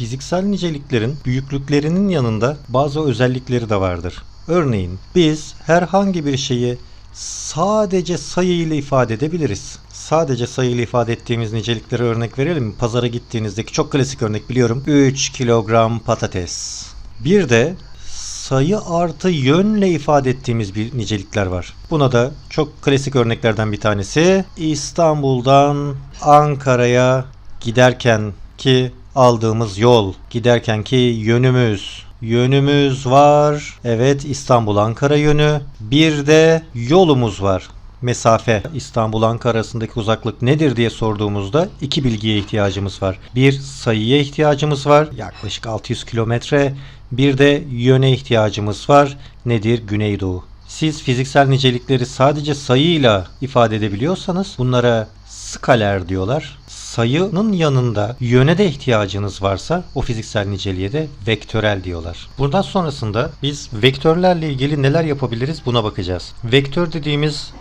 Fiziksel niceliklerin büyüklüklerinin yanında bazı özellikleri de vardır. Örneğin biz herhangi bir şeyi sadece sayı ile ifade edebiliriz. Sadece sayı ile ifade ettiğimiz niceliklere örnek verelim mi? Pazara gittiğinizdeki çok klasik örnek biliyorum. 3 kilogram patates. Bir de sayı artı yönle ifade ettiğimiz bir nicelikler var. Buna da çok klasik örneklerden bir tanesi İstanbul'dan Ankara'ya giderken ki aldığımız yol, giderken ki yönümüz. Yönümüz var. Evet İstanbul Ankara yönü. Bir de yolumuz var. Mesafe İstanbul Ankara arasındaki uzaklık nedir diye sorduğumuzda iki bilgiye ihtiyacımız var. Bir sayıya ihtiyacımız var. Yaklaşık 600 kilometre. Bir de yöne ihtiyacımız var. Nedir? Güneydoğu. Siz fiziksel nicelikleri sadece sayıyla ifade edebiliyorsanız bunlara skaler diyorlar. Sayının yanında yöne de ihtiyacınız varsa o fiziksel niceliğe de vektörel diyorlar. Buradan sonrasında biz vektörlerle ilgili neler yapabiliriz buna bakacağız. Vektör dediğimiz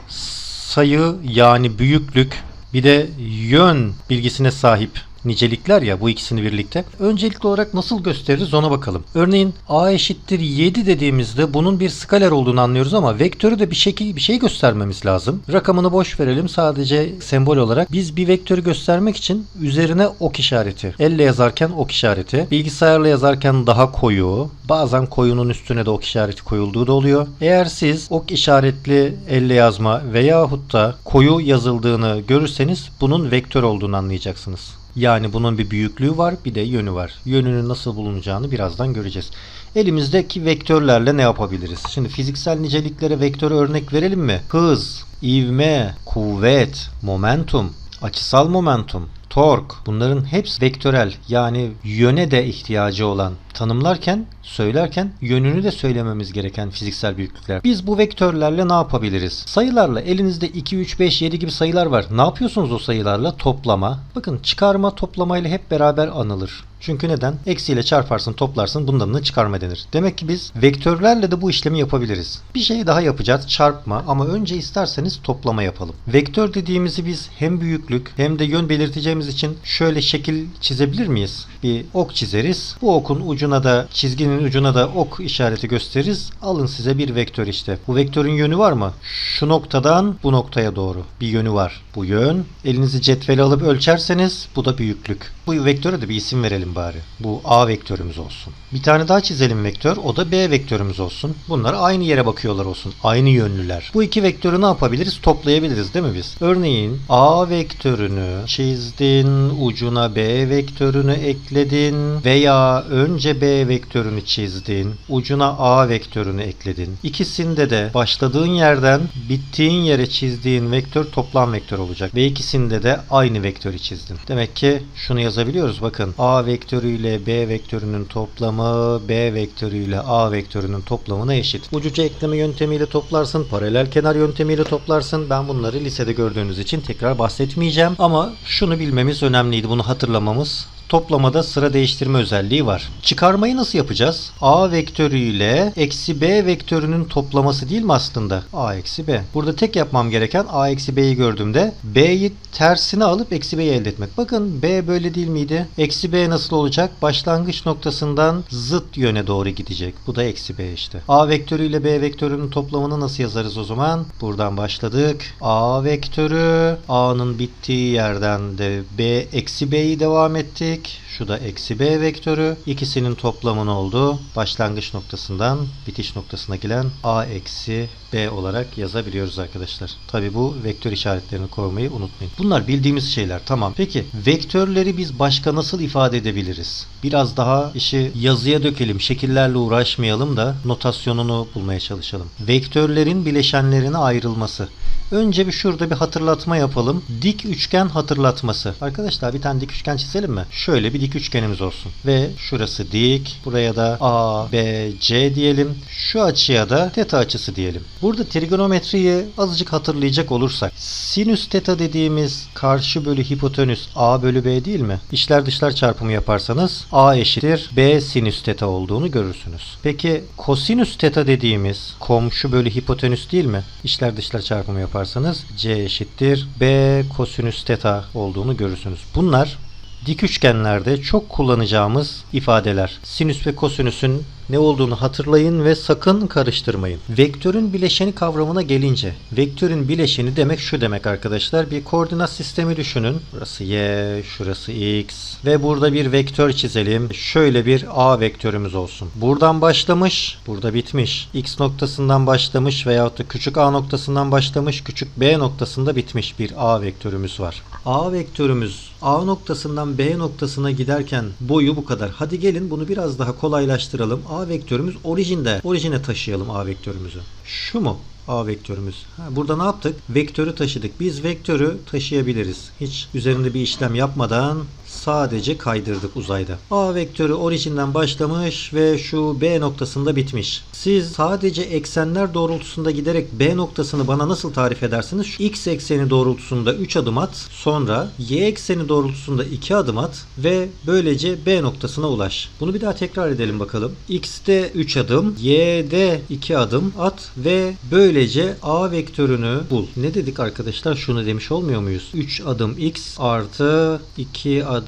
sayı yani büyüklük bir de yön bilgisine sahip nicelikler ya bu ikisini birlikte. Öncelikli olarak nasıl gösteririz ona bakalım. Örneğin a eşittir 7 dediğimizde bunun bir skaler olduğunu anlıyoruz ama vektörü de bir şekil bir şey göstermemiz lazım. Rakamını boş verelim sadece sembol olarak. Biz bir vektörü göstermek için üzerine ok işareti. Elle yazarken ok işareti. Bilgisayarla yazarken daha koyu. Bazen koyunun üstüne de ok işareti koyulduğu da oluyor. Eğer siz ok işaretli elle yazma veyahut da koyu yazıldığını görürseniz bunun vektör olduğunu anlayacaksınız. Yani bunun bir büyüklüğü var bir de yönü var. Yönünün nasıl bulunacağını birazdan göreceğiz. Elimizdeki vektörlerle ne yapabiliriz? Şimdi fiziksel niceliklere vektör örnek verelim mi? Hız, ivme, kuvvet, momentum, açısal momentum, tork bunların hepsi vektörel yani yöne de ihtiyacı olan tanımlarken söylerken yönünü de söylememiz gereken fiziksel büyüklükler. Biz bu vektörlerle ne yapabiliriz? Sayılarla elinizde 2, 3, 5, 7 gibi sayılar var. Ne yapıyorsunuz o sayılarla? Toplama. Bakın çıkarma toplamayla hep beraber anılır. Çünkü neden? Eksiyle çarparsın, toplarsın, bundan da çıkarma denir. Demek ki biz vektörlerle de bu işlemi yapabiliriz. Bir şey daha yapacağız, çarpma ama önce isterseniz toplama yapalım. Vektör dediğimizi biz hem büyüklük hem de yön belirteceğimiz için şöyle şekil çizebilir miyiz? Bir ok çizeriz. Bu okun ucuna da çizginin ucuna da ok işareti gösteririz. Alın size bir vektör işte. Bu vektörün yönü var mı? Şu noktadan bu noktaya doğru bir yönü var. Bu yön. Elinizi cetvele alıp ölçerseniz bu da büyüklük. Bu vektöre de bir isim verelim bari. Bu A vektörümüz olsun. Bir tane daha çizelim vektör. O da B vektörümüz olsun. Bunlar aynı yere bakıyorlar olsun. Aynı yönlüler. Bu iki vektörü ne yapabiliriz? Toplayabiliriz değil mi biz? Örneğin A vektörünü çizdin, ucuna B vektörünü ekledin veya önce B vektörünü çizdin, ucuna A vektörünü ekledin. İkisinde de başladığın yerden bittiğin yere çizdiğin vektör toplam vektör olacak ve ikisinde de aynı vektörü çizdin. Demek ki şunu yazabiliyoruz bakın. A vektörüyle B vektörünün toplamı B vektörüyle A vektörünün toplamına eşit. Ucuca ekleme yöntemiyle toplarsın, paralel kenar yöntemiyle toplarsın. Ben bunları lisede gördüğünüz için tekrar bahsetmeyeceğim ama şunu bilmemiz önemliydi. Bunu hatırlamamız toplamada sıra değiştirme özelliği var. Çıkarmayı nasıl yapacağız? A vektörü ile eksi B vektörünün toplaması değil mi aslında? A eksi B. Burada tek yapmam gereken A eksi B'yi gördüğümde B'yi tersine alıp eksi B'yi elde etmek. Bakın B böyle değil miydi? Eksi B nasıl olacak? Başlangıç noktasından zıt yöne doğru gidecek. Bu da eksi B işte. A vektörü ile B vektörünün toplamını nasıl yazarız o zaman? Buradan başladık. A vektörü A'nın bittiği yerden de B eksi B'yi devam ettik. week. Şu da eksi b vektörü. İkisinin toplamı ne oldu? Başlangıç noktasından bitiş noktasına gelen a eksi b olarak yazabiliyoruz arkadaşlar. Tabi bu vektör işaretlerini koymayı unutmayın. Bunlar bildiğimiz şeyler tamam. Peki vektörleri biz başka nasıl ifade edebiliriz? Biraz daha işi yazıya dökelim. Şekillerle uğraşmayalım da notasyonunu bulmaya çalışalım. Vektörlerin bileşenlerine ayrılması. Önce bir şurada bir hatırlatma yapalım. Dik üçgen hatırlatması. Arkadaşlar bir tane dik üçgen çizelim mi? Şöyle bir dik üçgenimiz olsun. Ve şurası dik. Buraya da A, B, C diyelim. Şu açıya da teta açısı diyelim. Burada trigonometriyi azıcık hatırlayacak olursak. Sinüs teta dediğimiz karşı bölü hipotenüs A bölü B değil mi? İçler dışlar çarpımı yaparsanız A eşittir B sinüs teta olduğunu görürsünüz. Peki kosinüs teta dediğimiz komşu bölü hipotenüs değil mi? İçler dışlar çarpımı yaparsanız C eşittir B kosinüs teta olduğunu görürsünüz. Bunlar dik üçgenlerde çok kullanacağımız ifadeler. Sinüs ve kosinüsün ne olduğunu hatırlayın ve sakın karıştırmayın. Vektörün bileşeni kavramına gelince, vektörün bileşeni demek şu demek arkadaşlar. Bir koordinat sistemi düşünün. Burası y, şurası x ve burada bir vektör çizelim. Şöyle bir a vektörümüz olsun. Buradan başlamış, burada bitmiş. x noktasından başlamış veyahut da küçük a noktasından başlamış, küçük b noktasında bitmiş bir a vektörümüz var. A vektörümüz A noktasından B noktasına giderken boyu bu kadar. Hadi gelin bunu biraz daha kolaylaştıralım. A vektörümüz orijinde. Orijine taşıyalım A vektörümüzü. Şu mu? A vektörümüz. Ha, burada ne yaptık? Vektörü taşıdık. Biz vektörü taşıyabiliriz. Hiç üzerinde bir işlem yapmadan sadece kaydırdık uzayda. A vektörü orijinden başlamış ve şu B noktasında bitmiş. Siz sadece eksenler doğrultusunda giderek B noktasını bana nasıl tarif edersiniz? Şu x ekseni doğrultusunda 3 adım at, sonra y ekseni doğrultusunda 2 adım at ve böylece B noktasına ulaş. Bunu bir daha tekrar edelim bakalım. x'te 3 adım, y'de 2 adım at ve böylece A vektörünü bul. Ne dedik arkadaşlar? Şunu demiş olmuyor muyuz? 3 adım x artı 2 adım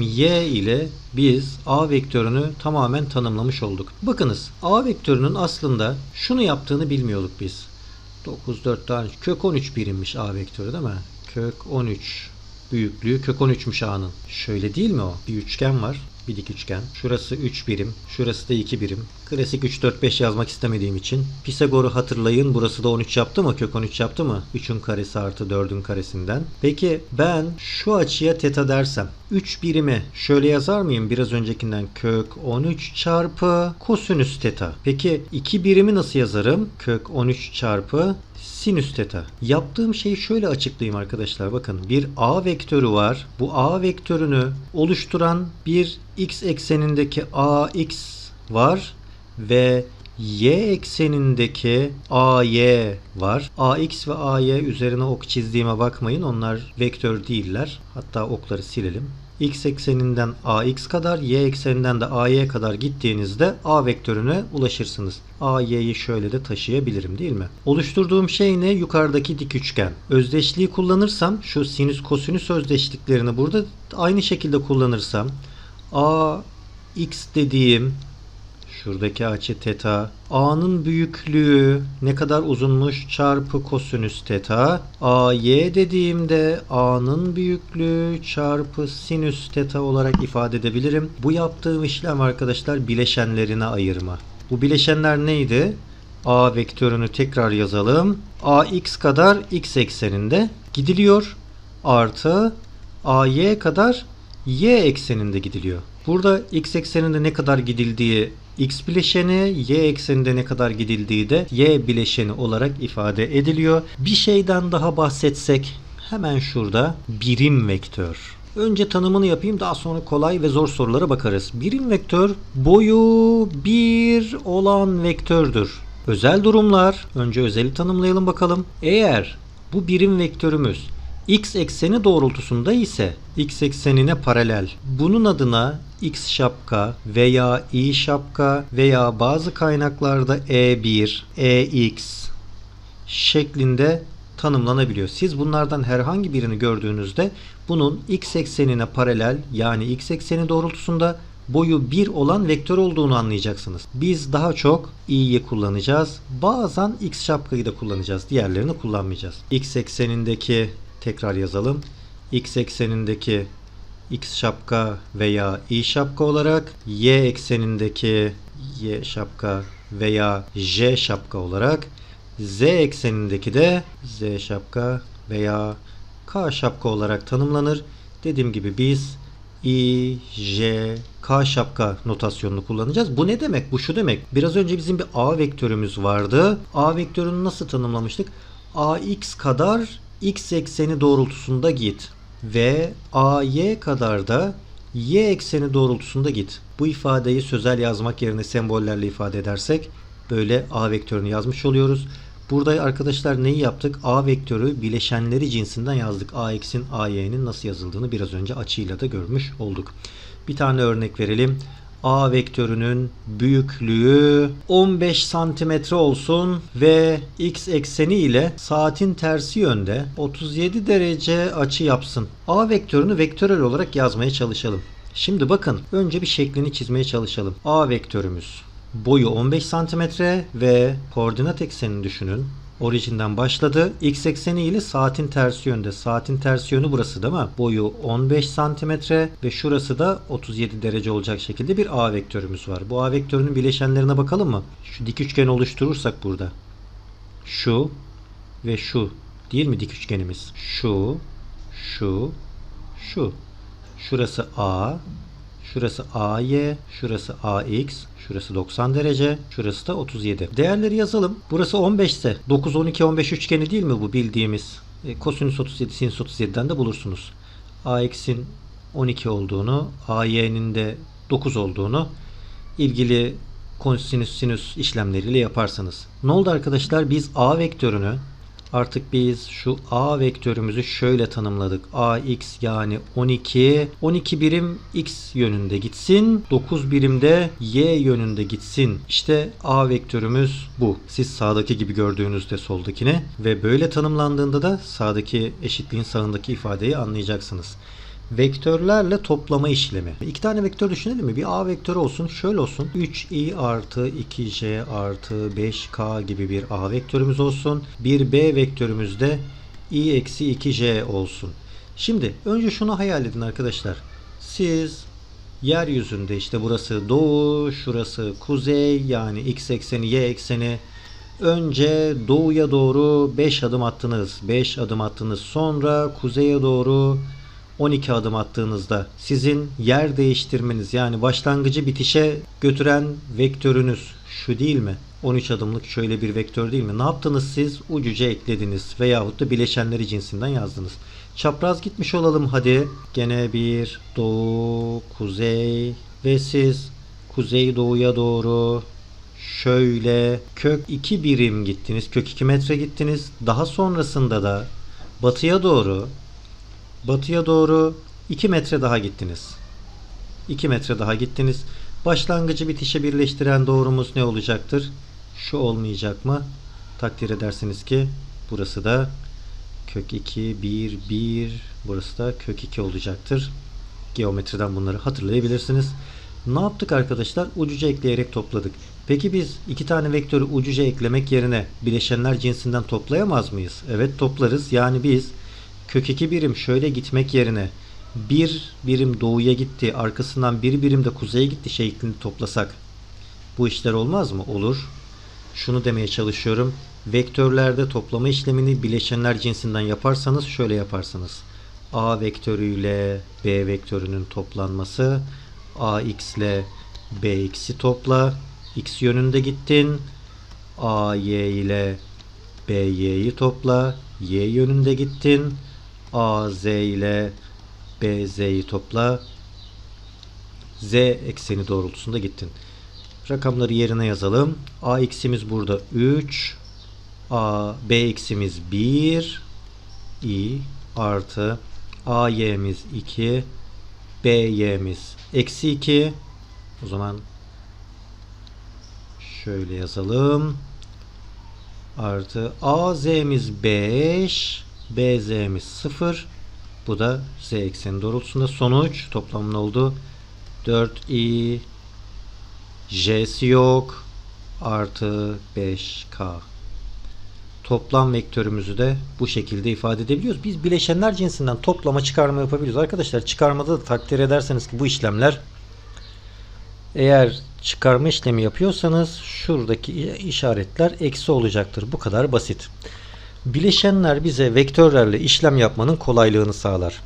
y ile biz A vektörünü tamamen tanımlamış olduk. Bakınız A vektörünün aslında şunu yaptığını bilmiyorduk biz. 9, 4 tane kök 13 birimmiş A vektörü değil mi? Kök 13 büyüklüğü kök 13'müş A'nın. Şöyle değil mi o? Bir üçgen var. Bir dik üçgen. Şurası 3 birim. Şurası da 2 birim. Klasik 3, 4, 5 yazmak istemediğim için. Pisagor'u hatırlayın. Burası da 13 yaptı mı? Kök 13 yaptı mı? 3'ün karesi artı 4'ün karesinden. Peki ben şu açıya teta dersem 3 birimi şöyle yazar mıyım? Biraz öncekinden kök 13 çarpı kosinüs teta. Peki 2 birimi nasıl yazarım? Kök 13 çarpı sinüs teta. Yaptığım şeyi şöyle açıklayayım arkadaşlar. Bakın bir A vektörü var. Bu A vektörünü oluşturan bir x eksenindeki AX var ve y eksenindeki AY var. AX ve AY üzerine ok çizdiğime bakmayın. Onlar vektör değiller. Hatta okları silelim x ekseninden ax kadar, y ekseninden de ay kadar gittiğinizde a vektörüne ulaşırsınız. a'y'i şöyle de taşıyabilirim değil mi? Oluşturduğum şey ne? Yukarıdaki dik üçgen. Özdeşliği kullanırsam şu sinüs kosinüs özdeşliklerini burada aynı şekilde kullanırsam a x dediğim Şuradaki açı teta. A'nın büyüklüğü ne kadar uzunmuş çarpı kosinüs teta. AY dediğimde A'nın büyüklüğü çarpı sinüs teta olarak ifade edebilirim. Bu yaptığım işlem arkadaşlar bileşenlerine ayırma. Bu bileşenler neydi? A vektörünü tekrar yazalım. AX kadar x ekseninde gidiliyor. Artı AY kadar y ekseninde gidiliyor. Burada x ekseninde ne kadar gidildiği x bileşeni, y ekseninde ne kadar gidildiği de y bileşeni olarak ifade ediliyor. Bir şeyden daha bahsetsek hemen şurada birim vektör. Önce tanımını yapayım daha sonra kolay ve zor sorulara bakarız. Birim vektör boyu 1 olan vektördür. Özel durumlar. Önce özeli tanımlayalım bakalım. Eğer bu birim vektörümüz x ekseni doğrultusunda ise x eksenine paralel. Bunun adına x şapka veya y şapka veya bazı kaynaklarda e1, ex şeklinde tanımlanabiliyor. Siz bunlardan herhangi birini gördüğünüzde bunun x eksenine paralel yani x ekseni doğrultusunda boyu 1 olan vektör olduğunu anlayacaksınız. Biz daha çok i'yi kullanacağız. Bazen x şapkayı da kullanacağız. Diğerlerini kullanmayacağız. x eksenindeki tekrar yazalım. X eksenindeki X şapka veya Y şapka olarak Y eksenindeki Y şapka veya J şapka olarak Z eksenindeki de Z şapka veya K şapka olarak tanımlanır. Dediğim gibi biz I, J, K şapka notasyonunu kullanacağız. Bu ne demek? Bu şu demek. Biraz önce bizim bir A vektörümüz vardı. A vektörünü nasıl tanımlamıştık? AX kadar x ekseni doğrultusunda git ve AY kadar da y ekseni doğrultusunda git. Bu ifadeyi sözel yazmak yerine sembollerle ifade edersek böyle A vektörünü yazmış oluyoruz. Burada arkadaşlar neyi yaptık? A vektörü bileşenleri cinsinden yazdık. AX'in AY'nin nasıl yazıldığını biraz önce açıyla da görmüş olduk. Bir tane örnek verelim. A vektörünün büyüklüğü 15 santimetre olsun ve x ekseni ile saatin tersi yönde 37 derece açı yapsın. A vektörünü vektörel olarak yazmaya çalışalım. Şimdi bakın önce bir şeklini çizmeye çalışalım. A vektörümüz boyu 15 santimetre ve koordinat eksenini düşünün. Orijinden başladı. X ekseni ile saatin tersi yönde. Saatin tersi yönü burası değil mi? Boyu 15 santimetre ve şurası da 37 derece olacak şekilde bir A vektörümüz var. Bu A vektörünün bileşenlerine bakalım mı? Şu dik üçgeni oluşturursak burada. Şu ve şu. Değil mi dik üçgenimiz? Şu, şu, şu. Şurası A, şurası AY, şurası AX, şurası 90 derece, şurası da 37. Değerleri yazalım. Burası 15 ise 9, 12, 15 üçgeni değil mi bu bildiğimiz? E, kosinüs 37, sinüs 37'den de bulursunuz. AX'in 12 olduğunu, AY'nin de 9 olduğunu ilgili kosinüs sinüs işlemleriyle yaparsanız. Ne oldu arkadaşlar? Biz A vektörünü Artık biz şu A vektörümüzü şöyle tanımladık. AX yani 12. 12 birim X yönünde gitsin. 9 birim de Y yönünde gitsin. İşte A vektörümüz bu. Siz sağdaki gibi gördüğünüzde soldakini ve böyle tanımlandığında da sağdaki eşitliğin sağındaki ifadeyi anlayacaksınız vektörlerle toplama işlemi. İki tane vektör düşünelim mi? Bir A vektörü olsun. Şöyle olsun. 3i artı 2j artı 5k gibi bir A vektörümüz olsun. Bir B vektörümüz de i eksi 2j olsun. Şimdi önce şunu hayal edin arkadaşlar. Siz yeryüzünde işte burası doğu, şurası kuzey yani x ekseni, y ekseni Önce doğuya doğru 5 adım attınız. 5 adım attınız. Sonra kuzeye doğru 12 adım attığınızda sizin yer değiştirmeniz yani başlangıcı bitişe götüren vektörünüz şu değil mi? 13 adımlık şöyle bir vektör değil mi? Ne yaptınız siz? Ucuca eklediniz veyahut da bileşenleri cinsinden yazdınız. Çapraz gitmiş olalım hadi. Gene bir doğu, kuzey ve siz kuzey doğuya doğru şöyle kök 2 birim gittiniz. Kök 2 metre gittiniz. Daha sonrasında da batıya doğru batıya doğru 2 metre daha gittiniz. 2 metre daha gittiniz. Başlangıcı bitişe birleştiren doğrumuz ne olacaktır? Şu olmayacak mı? Takdir edersiniz ki burası da kök 2, 1, 1 burası da kök 2 olacaktır. Geometriden bunları hatırlayabilirsiniz. Ne yaptık arkadaşlar? Ucuca ekleyerek topladık. Peki biz iki tane vektörü ucuca eklemek yerine bileşenler cinsinden toplayamaz mıyız? Evet toplarız. Yani biz kök 2 birim şöyle gitmek yerine bir birim doğuya gitti arkasından bir birim de kuzeye gitti şeklinde toplasak bu işler olmaz mı? Olur. Şunu demeye çalışıyorum. Vektörlerde toplama işlemini bileşenler cinsinden yaparsanız şöyle yaparsınız. A vektörüyle B vektörünün toplanması AX ile BX'i topla. X yönünde gittin. AY ile BY'yi topla. Y yönünde gittin. AZ ile BZ'yi topla. Z ekseni doğrultusunda gittin. Rakamları yerine yazalım. AX'imiz burada 3. A, BX'imiz 1. i artı AY'miz 2. BY'miz eksi 2. O zaman şöyle yazalım. Artı AZ'miz 5. BZ'miz 0. Bu da Z ekseni doğrultusunda sonuç toplamın oldu. 4i J'si yok. Artı 5K. Toplam vektörümüzü de bu şekilde ifade edebiliyoruz. Biz bileşenler cinsinden toplama çıkarma yapabiliyoruz. Arkadaşlar çıkarmada da takdir ederseniz ki bu işlemler eğer çıkarma işlemi yapıyorsanız şuradaki işaretler eksi olacaktır. Bu kadar basit. Bileşenler bize vektörlerle işlem yapmanın kolaylığını sağlar.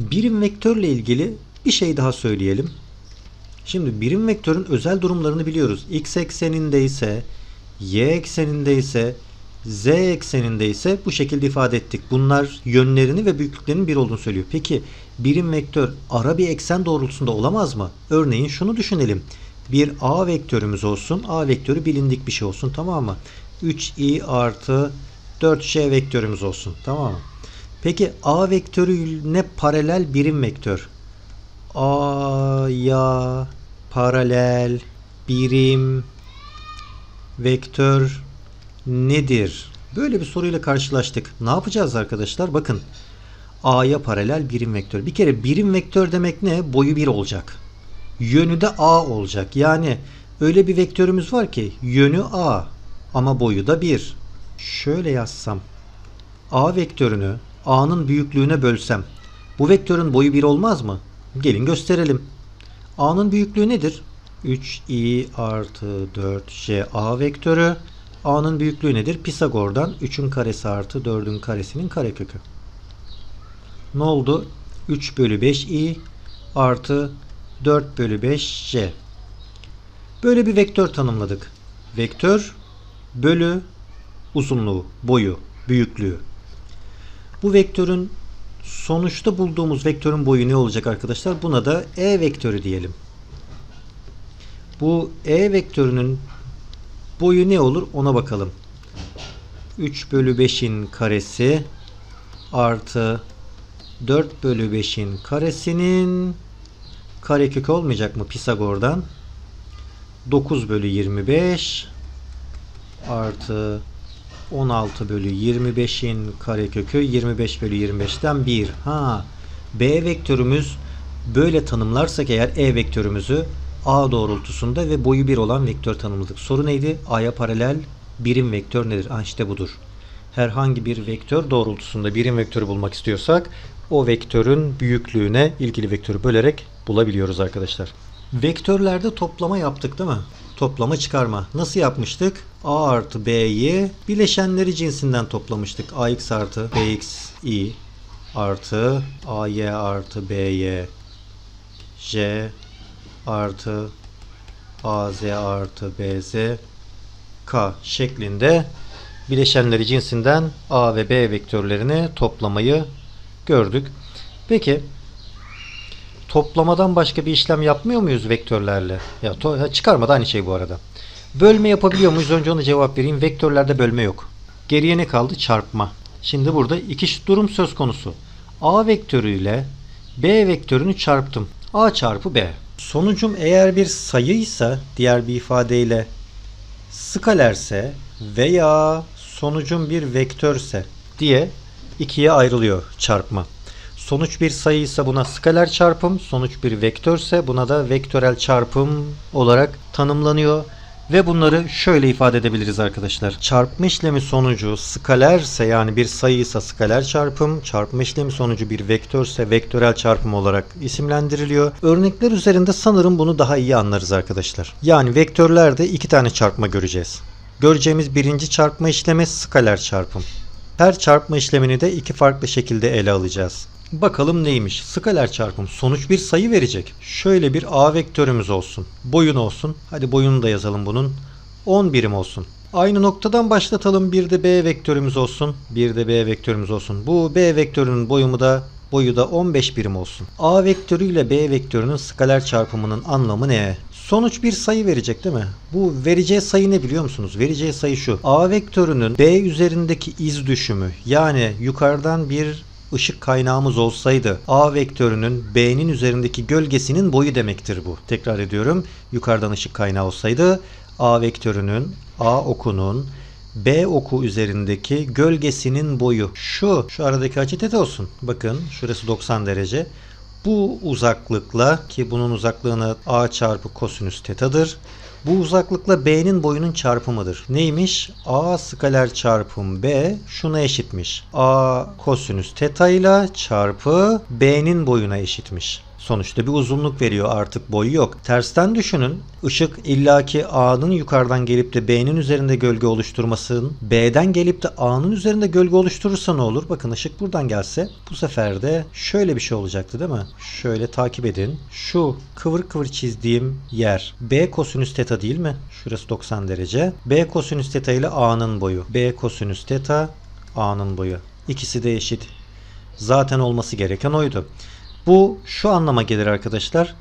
Birim vektörle ilgili bir şey daha söyleyelim. Şimdi birim vektörün özel durumlarını biliyoruz. X ekseninde ise, Y ekseninde ise, Z ekseninde ise bu şekilde ifade ettik. Bunlar yönlerini ve büyüklüklerinin bir olduğunu söylüyor. Peki birim vektör ara bir eksen doğrultusunda olamaz mı? Örneğin şunu düşünelim. Bir A vektörümüz olsun. A vektörü bilindik bir şey olsun tamam mı? 3i artı 4j vektörümüz olsun. Tamam mı? Peki a vektörüne paralel birim vektör. A'ya paralel birim vektör nedir? Böyle bir soruyla karşılaştık. Ne yapacağız arkadaşlar? Bakın. A'ya paralel birim vektör. Bir kere birim vektör demek ne? Boyu 1 olacak. Yönü de A olacak. Yani öyle bir vektörümüz var ki yönü A ama boyu da 1. Şöyle yazsam. A vektörünü A'nın büyüklüğüne bölsem bu vektörün boyu 1 olmaz mı? Gelin gösterelim. A'nın büyüklüğü nedir? 3i artı 4j A vektörü. A'nın büyüklüğü nedir? Pisagor'dan 3'ün karesi artı 4'ün karesinin karekökü. Ne oldu? 3 bölü 5i artı 4 bölü 5j. Böyle bir vektör tanımladık. Vektör bölü uzunluğu, boyu, büyüklüğü. Bu vektörün sonuçta bulduğumuz vektörün boyu ne olacak arkadaşlar? Buna da e vektörü diyelim. Bu e vektörünün boyu ne olur ona bakalım. 3 bölü 5'in karesi artı 4 bölü 5'in karesinin karekök olmayacak mı Pisagor'dan? 9 bölü 25 artı 16 bölü 25'in karekökü 25 bölü 25'ten 1. Ha, B vektörümüz böyle tanımlarsak eğer E vektörümüzü A doğrultusunda ve boyu 1 olan vektör tanımladık. Soru neydi? A'ya paralel birim vektör nedir? Ha işte budur. Herhangi bir vektör doğrultusunda birim vektörü bulmak istiyorsak o vektörün büyüklüğüne ilgili vektörü bölerek bulabiliyoruz arkadaşlar. Vektörlerde toplama yaptık değil mi? Toplama çıkarma. Nasıl yapmıştık? A artı B'yi bileşenleri cinsinden toplamıştık. AX artı BXI artı AY artı BY J artı AZ artı BZ K şeklinde bileşenleri cinsinden A ve B vektörlerini toplamayı gördük. Peki toplamadan başka bir işlem yapmıyor muyuz vektörlerle? Ya to- çıkarma da aynı şey bu arada. Bölme yapabiliyor muyuz? Önce ona cevap vereyim. Vektörlerde bölme yok. Geriye ne kaldı? Çarpma. Şimdi burada iki durum söz konusu. A vektörüyle B vektörünü çarptım. A çarpı B. Sonucum eğer bir sayıysa diğer bir ifadeyle skalerse veya sonucum bir vektörse diye ikiye ayrılıyor çarpma. Sonuç bir sayıysa buna skaler çarpım, sonuç bir vektörse buna da vektörel çarpım olarak tanımlanıyor. Ve bunları şöyle ifade edebiliriz arkadaşlar. Çarpma işlemi sonucu skalerse yani bir sayıysa skaler çarpım, çarpma işlemi sonucu bir vektörse vektörel çarpım olarak isimlendiriliyor. Örnekler üzerinde sanırım bunu daha iyi anlarız arkadaşlar. Yani vektörlerde iki tane çarpma göreceğiz. Göreceğimiz birinci çarpma işlemi skaler çarpım. Her çarpma işlemini de iki farklı şekilde ele alacağız. Bakalım neymiş? Skaler çarpım sonuç bir sayı verecek. Şöyle bir A vektörümüz olsun. Boyun olsun. Hadi boyunu da yazalım bunun. 10 birim olsun. Aynı noktadan başlatalım. Bir de B vektörümüz olsun. Bir de B vektörümüz olsun. Bu B vektörünün boyumu da boyu da 15 birim olsun. A vektörü ile B vektörünün skaler çarpımının anlamı ne? Sonuç bir sayı verecek değil mi? Bu vereceği sayı ne biliyor musunuz? Vereceği sayı şu. A vektörünün B üzerindeki iz düşümü yani yukarıdan bir ışık kaynağımız olsaydı A vektörünün B'nin üzerindeki gölgesinin boyu demektir bu. Tekrar ediyorum. Yukarıdan ışık kaynağı olsaydı A vektörünün A okunun B oku üzerindeki gölgesinin boyu şu şu aradaki açı teta olsun. Bakın şurası 90 derece. Bu uzaklıkla ki bunun uzaklığına A çarpı kosinüs tetadır. Bu uzaklıkla B'nin boyunun çarpımıdır. Neymiş? A skaler çarpım B şuna eşitmiş. A kosinüs teta ile çarpı B'nin boyuna eşitmiş. Sonuçta bir uzunluk veriyor artık boyu yok. Tersten düşünün. Işık illaki A'nın yukarıdan gelip de B'nin üzerinde gölge oluşturmasının B'den gelip de A'nın üzerinde gölge oluşturursa ne olur? Bakın ışık buradan gelse bu sefer de şöyle bir şey olacaktı değil mi? Şöyle takip edin. Şu kıvır kıvır çizdiğim yer B kosinüs teta değil mi? Şurası 90 derece. B kosinüs teta ile A'nın boyu. B kosinüs teta A'nın boyu. İkisi de eşit. Zaten olması gereken oydu. Bu şu anlama gelir arkadaşlar.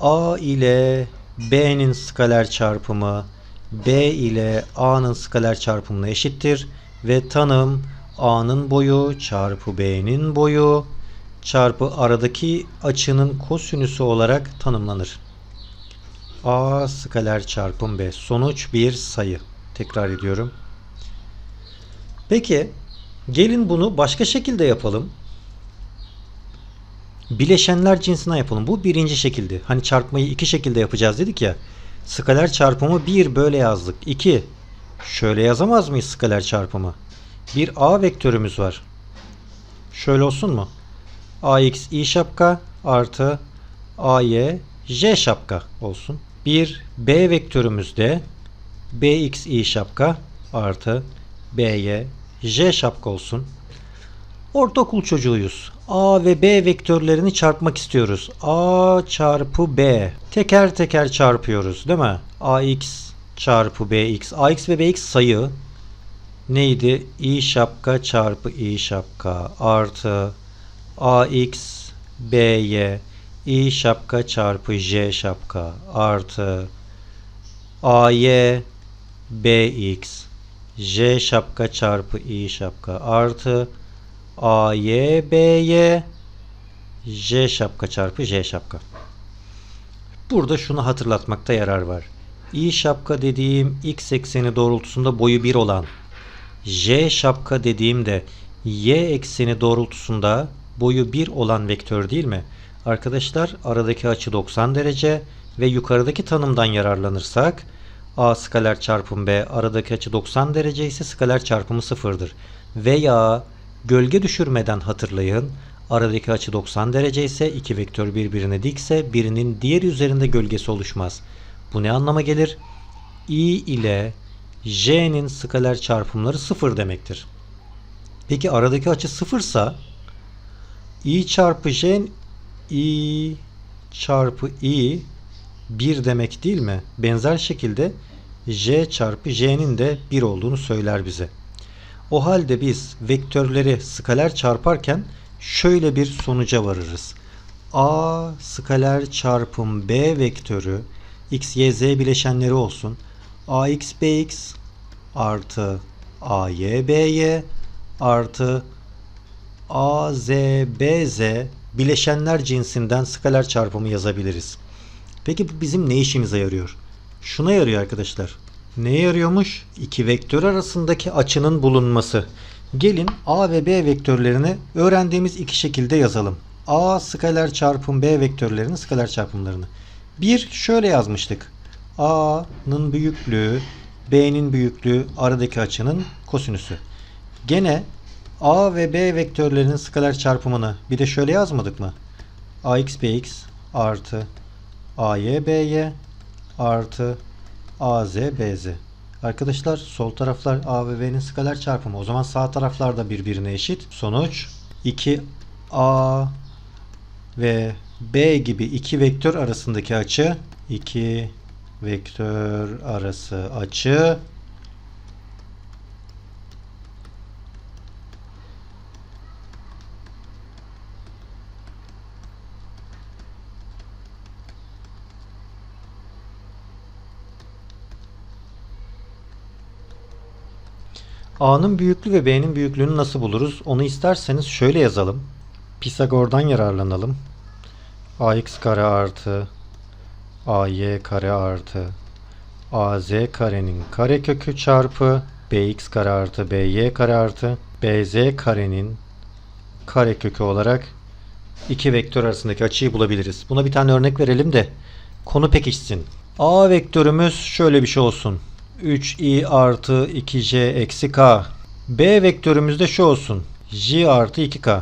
A ile B'nin skaler çarpımı B ile A'nın skaler çarpımına eşittir. Ve tanım A'nın boyu çarpı B'nin boyu çarpı aradaki açının kosinüsü olarak tanımlanır. A skaler çarpım B. Sonuç bir sayı. Tekrar ediyorum. Peki gelin bunu başka şekilde yapalım. Bileşenler cinsinden yapalım. Bu birinci şekilde. Hani çarpmayı iki şekilde yapacağız dedik ya. Skaler çarpımı 1 böyle yazdık. 2. Şöyle yazamaz mıyız skaler çarpımı? Bir A vektörümüz var. Şöyle olsun mu? AX i şapka artı AY j şapka olsun. Bir B vektörümüzde BX i şapka artı BY j şapka olsun. Ortaokul çocuğuyuz. A ve B vektörlerini çarpmak istiyoruz. A çarpı B. Teker teker çarpıyoruz değil mi? AX çarpı BX. AX ve BX sayı neydi? i şapka çarpı i şapka artı AX BY i şapka çarpı j şapka artı AY BX j şapka çarpı i şapka artı AY BY j şapka çarpı j şapka. Burada şunu hatırlatmakta yarar var. i şapka dediğim x ekseni doğrultusunda boyu 1 olan j şapka dediğimde y ekseni doğrultusunda boyu 1 olan vektör değil mi? Arkadaşlar aradaki açı 90 derece ve yukarıdaki tanımdan yararlanırsak a skaler çarpım b aradaki açı 90 derece ise skaler çarpımı sıfırdır. Veya gölge düşürmeden hatırlayın aradaki açı 90 derece ise iki vektör birbirine dikse birinin diğer üzerinde gölgesi oluşmaz. Bu ne anlama gelir? i ile j'nin skaler çarpımları sıfır demektir. Peki aradaki açı sıfırsa i çarpı j i çarpı i 1 demek değil mi? Benzer şekilde j çarpı j'nin de 1 olduğunu söyler bize. O halde biz vektörleri skaler çarparken şöyle bir sonuca varırız. A skaler çarpım B vektörü x, y, z bileşenleri olsun. ax, bx artı ay, by artı az, bz bileşenler cinsinden skaler çarpımı yazabiliriz. Peki bu bizim ne işimize yarıyor? Şuna yarıyor arkadaşlar. Neye yarıyormuş? İki vektör arasındaki açının bulunması. Gelin A ve B vektörlerini öğrendiğimiz iki şekilde yazalım. A skaler çarpım B vektörlerinin skaler çarpımlarını. Bir şöyle yazmıştık. A'nın büyüklüğü B'nin büyüklüğü aradaki açının kosinüsü. Gene A ve B vektörlerinin skaler çarpımını bir de şöyle yazmadık mı? AX BX artı AY BY artı AZ BZ. Arkadaşlar sol taraflar A ve B'nin skaler çarpımı. O zaman sağ taraflar da birbirine eşit. Sonuç 2A ve B gibi iki vektör arasındaki açı 2 vektör arası açı A'nın büyüklüğü ve B'nin büyüklüğünü nasıl buluruz? Onu isterseniz şöyle yazalım. Pisagor'dan yararlanalım. AX kare artı AY kare artı AZ karenin karekökü çarpı BX kare artı BY kare artı BZ karenin karekökü olarak iki vektör arasındaki açıyı bulabiliriz. Buna bir tane örnek verelim de konu pekişsin. A vektörümüz şöyle bir şey olsun. 3i artı 2j eksi k. B vektörümüzde şu olsun. j artı 2k.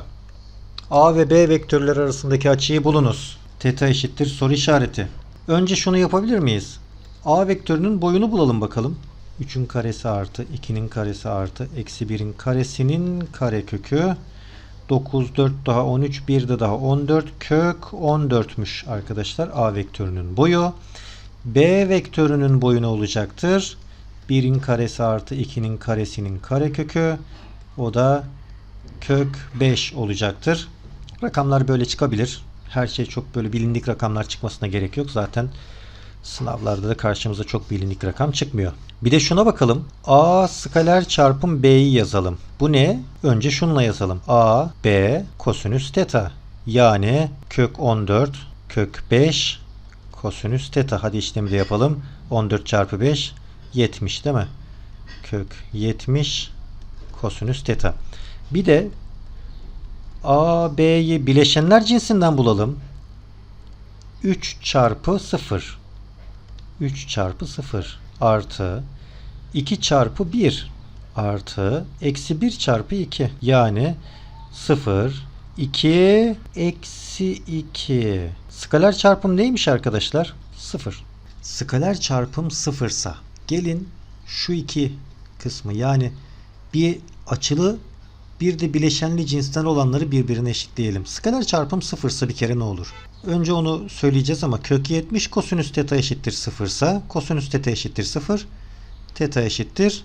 A ve B vektörler arasındaki açıyı bulunuz. Teta eşittir soru işareti. Önce şunu yapabilir miyiz? A vektörünün boyunu bulalım bakalım. 3'ün karesi artı 2'nin karesi artı eksi 1'in karesinin karekökü 9 4 daha 13 1 de daha 14 kök 14'müş arkadaşlar A vektörünün boyu. B vektörünün boyu ne olacaktır? 1'in karesi artı 2'nin karesinin karekökü. O da kök 5 olacaktır. Rakamlar böyle çıkabilir. Her şey çok böyle bilindik rakamlar çıkmasına gerek yok. Zaten sınavlarda da karşımıza çok bilindik rakam çıkmıyor. Bir de şuna bakalım. A skaler çarpım B'yi yazalım. Bu ne? Önce şunla yazalım. A, B, kosinüs teta. Yani kök 14 kök 5 kosinüs teta. Hadi işlemi de yapalım. 14 çarpı 5 70 değil mi? Kök 70 kosinüs teta. Bir de A, B'yi bileşenler cinsinden bulalım. 3 çarpı 0. 3 çarpı 0 artı 2 çarpı 1 artı eksi 1 çarpı 2. Yani 0, 2, eksi 2. Skaler çarpım neymiş arkadaşlar? 0. Skaler çarpım sıfırsa gelin şu iki kısmı yani bir açılı bir de bileşenli cinsten olanları birbirine eşitleyelim. Skaler çarpım sıfırsa bir kere ne olur? Önce onu söyleyeceğiz ama kök 70 kosinüs teta eşittir sıfırsa kosinüs teta eşittir 0. Teta eşittir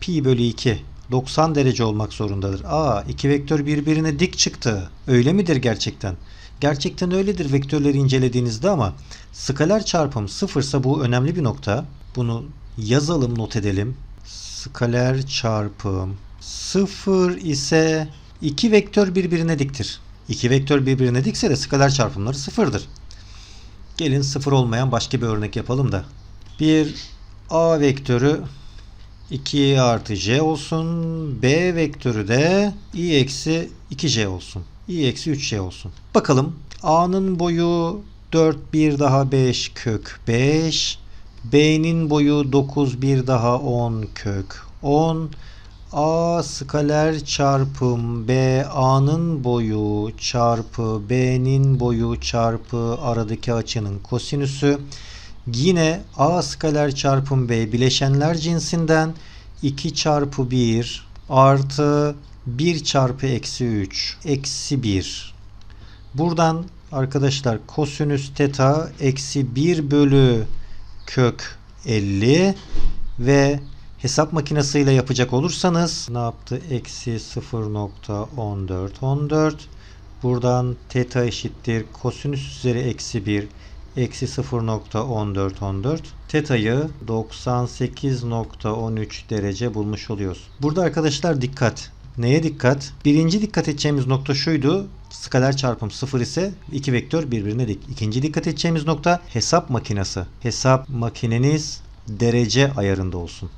pi bölü 2. 90 derece olmak zorundadır. Aa iki vektör birbirine dik çıktı. Öyle midir gerçekten? Gerçekten öyledir vektörleri incelediğinizde ama skaler çarpım sıfırsa bu önemli bir nokta. Bunu yazalım not edelim. Skaler çarpım sıfır ise iki vektör birbirine diktir. İki vektör birbirine dikse de skaler çarpımları sıfırdır. Gelin sıfır olmayan başka bir örnek yapalım da. Bir A vektörü 2 artı j olsun. B vektörü de i eksi 2j olsun. i eksi 3j olsun. Bakalım A'nın boyu 4 bir daha 5 kök 5. B'nin boyu 9 bir daha 10 kök 10. A skaler çarpım B A'nın boyu çarpı B'nin boyu çarpı aradaki açının kosinüsü. Yine A skaler çarpım B bileşenler cinsinden 2 çarpı 1 artı 1 çarpı eksi 3 eksi 1. Buradan arkadaşlar kosinüs teta eksi 1 bölü kök 50 ve hesap makinesiyle yapacak olursanız ne yaptı? Eksi 0.1414 buradan teta eşittir kosinüs üzeri eksi 1 eksi 0.1414 teta'yı 98.13 derece bulmuş oluyoruz. Burada arkadaşlar dikkat. Neye dikkat? Birinci dikkat edeceğimiz nokta şuydu. Skaler çarpım 0 ise iki vektör birbirine dik. İkinci dikkat edeceğimiz nokta hesap makinesi. Hesap makineniz derece ayarında olsun.